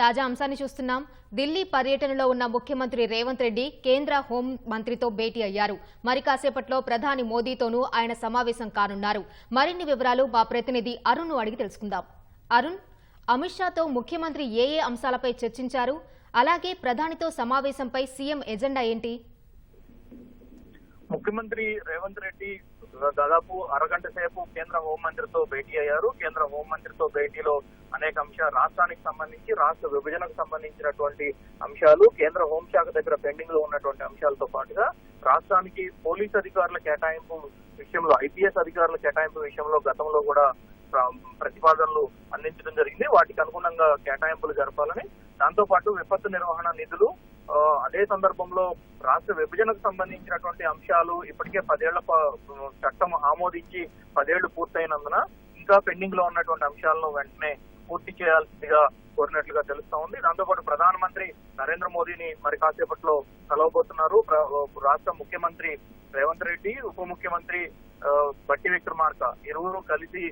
తాజా అంశాన్ని చూస్తున్నాం. ఢిల్లీ పర్యటనలో ఉన్న ముఖ్యమంత్రి రేవంత్ రెడ్డి కేంద్ర హోం మంత్రితో భేటీ అయ్యారు. మరి కాసేపట్లో ప్రధాని మోదీతోనూ ఆయన సమావేశం కానున్నారు. మరిన్ని వివరాలు మా ప్రతినిధి అరుణ్ అడిగి తెలుసుకుందాం. అరుణ్ అమిత్ షాతో ముఖ్యమంత్రి ఏ ఏ అంశాలపై చర్చించారు? అలాగే ప్రధానితో సమావేశంపై సీఎం ఎజెండా ఏంటి? ముఖ్యమంత్రి రేవంత్ రెడ్డి దాదాపు అరగంట సేపు కేంద్ర హోంమంత్రితో భేటీ అయ్యారు. కేంద్ర హోంమంత్రితో భేటీలో అనేక అంశాలు రాష్ట్రానికి సంబంధించి రాష్ట్ర విభజనకు సంబంధించినటువంటి అంశాలు కేంద్ర హోంశాఖ దగ్గర పెండింగ్లో ఉన్నటువంటి అంశాలతో పాటుగా రాష్ట్రానికి పోలీస్ అధికారుల కేటాయింపు విషయంలో ఐపీఎస్ అధికారుల కేటాయింపు విషయంలో గతంలో కూడా ప్రతిపాదనలు అందించడం జరిగింది. వాటికి అనుగుణంగా కేటాయింపులు జరపాలని దాంతో పాటు విపత్తు నిర్వహణ నిధులు అదే సందర్భంలో రాష్ట్ర విభజనకు సంబంధించినటువంటి అంశాలు ఇప్పటికే పదేళ్ళ ప- చట్టం ఆమోదించి పదేళ్ళు పూర్తయినందున ఇంకా పెండింగ్లో ఉన్నటువంటి అంశాలను వెంటనే పూర్తి చేయాల్సిందిగా కోరినట్లుగా తెలుస్తా ఉంది. దాంతోపాటు ప్రధానమంత్రి నరేంద్ర మోదీని మరి కాసేపట్లో కలవబోతున్నారు. రాష్ట్ర ముఖ్యమంత్రి రేవంత్ రెడ్డి ఉప ముఖ్యమంత్రి బట్టి విక్రమార్క. ఇరువురు కలిసి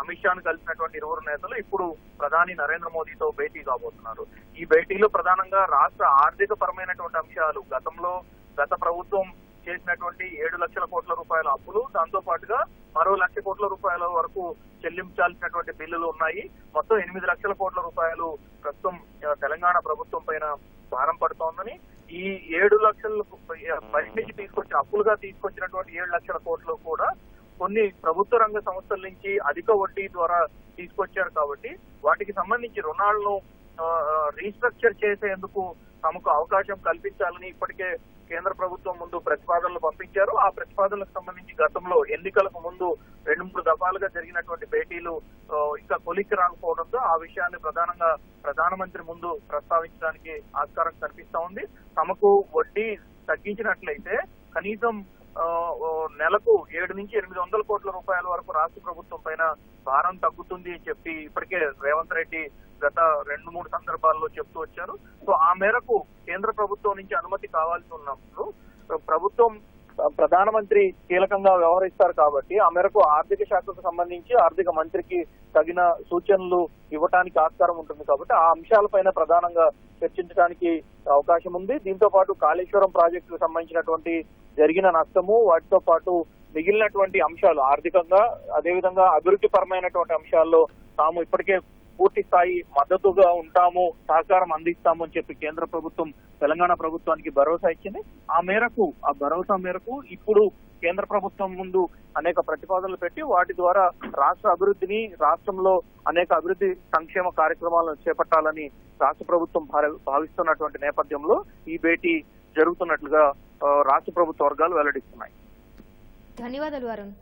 అమిత్ షాను కలిసినటువంటి ఇరువురు నేతలు ఇప్పుడు ప్రధాని నరేంద్ర మోదీతో భేటీ కాబోతున్నారు. ఈ భేటీలో ప్రధానంగా రాష్ట్ర ఆర్థిక పరమైనటువంటి అంశాలు గతంలో గత ప్రభుత్వం చేసినటువంటి ఏడు లక్షల కోట్ల రూపాయల అప్పులు దాంతో పాటుగా మరో లక్ష కోట్ల రూపాయల వరకు చెల్లించాల్సినటువంటి బిల్లులు ఉన్నాయి. మొత్తం ఎనిమిది లక్షల కోట్ల రూపాయలు ప్రస్తుతం తెలంగాణ ప్రభుత్వం పైన భారం పడుతోందని. ఈ ఏడు లక్షల బయట నుంచి తీసుకొచ్చిన అప్పులుగా తీసుకొచ్చినటువంటి ఏడు లక్షల కోట్లు కూడా కొన్ని ప్రభుత్వ రంగ సంస్థల నుంచి అధిక వడ్డీ ద్వారా తీసుకొచ్చారు కాబట్టి వాటికి సంబంధించి రుణాలను రీస్ట్రక్చర్ చేసేందుకు తమకు అవకాశం కల్పించాలని ఇప్పటికే కేంద్ర ప్రభుత్వం ముందు ప్రతిపాదనలు పంపించారు. ఆ ప్రతిపాదనలకు సంబంధించి గతంలో ఎన్నికలకు ముందు రెండు మూడు దఫాలుగా జరిగినటువంటి భేటీలు ఇంకా కొలిక్కి రాకపోవడంతో ఆ విషయాన్ని ప్రధానంగా ప్రధానమంత్రి ముందు ప్రస్తావించడానికి ఆస్కారం కనిపిస్తా ఉంది. తమకు వడ్డీ తగ్గించినట్లయితే కనీసం నెలకు ఏడు నుంచి ఎనిమిది వందల కోట్ల రూపాయల వరకు రాష్ట్ర ప్రభుత్వం పైన భారం తగ్గుతుంది అని చెప్పి ఇప్పటికే రేవంత్ రెడ్డి గత రెండు మూడు సందర్భాల్లో చెప్తూ వచ్చారు. సో ఆ మేరకు కేంద్ర ప్రభుత్వం నుంచి అనుమతి కావాల్సి ఉన్నప్పుడు ప్రభుత్వం ప్రధానమంత్రి కీలకంగా వ్యవహరిస్తారు కాబట్టి ఆ మేరకు ఆర్థిక శాఖకు సంబంధించి ఆర్థిక మంత్రికి తగిన సూచనలు ఇవ్వటానికి ఆస్కారం ఉంటుంది కాబట్టి ఆ అంశాలపైన ప్రధానంగా చర్చించడానికి అవకాశం ఉంది. దీంతో పాటు కాళేశ్వరం ప్రాజెక్టుకు సంబంధించినటువంటి జరిగిన నష్టము వాటితో పాటు మిగిలినటువంటి అంశాలు ఆర్థికంగా అదేవిధంగా అభివృద్ధి పరమైనటువంటి అంశాల్లో తాము ఇప్పటికే పూర్తి స్థాయి మద్దతుగా ఉంటాము సహకారం అందిస్తాము అని చెప్పి కేంద్ర ప్రభుత్వం తెలంగాణ ప్రభుత్వానికి భరోసా ఇచ్చింది. ఆ మేరకు ఆ భరోసా మేరకు ఇప్పుడు కేంద్ర ప్రభుత్వం ముందు అనేక ప్రతిపాదనలు పెట్టి వాటి ద్వారా రాష్ట్ర అభివృద్ధిని రాష్ట్రంలో అనేక అభివృద్ధి సంక్షేమ కార్యక్రమాలను చేపట్టాలని రాష్ట్ర ప్రభుత్వం భార- భావిస్తున్నటువంటి నేపథ్యంలో ఈ భేటీ జరుగుతున్నట్లుగా రాష్ట్ర ప్రభుత్వ వర్గాలు వెల్లడిస్తున్నాయి. ధన్యవాదాలు అరుణ్.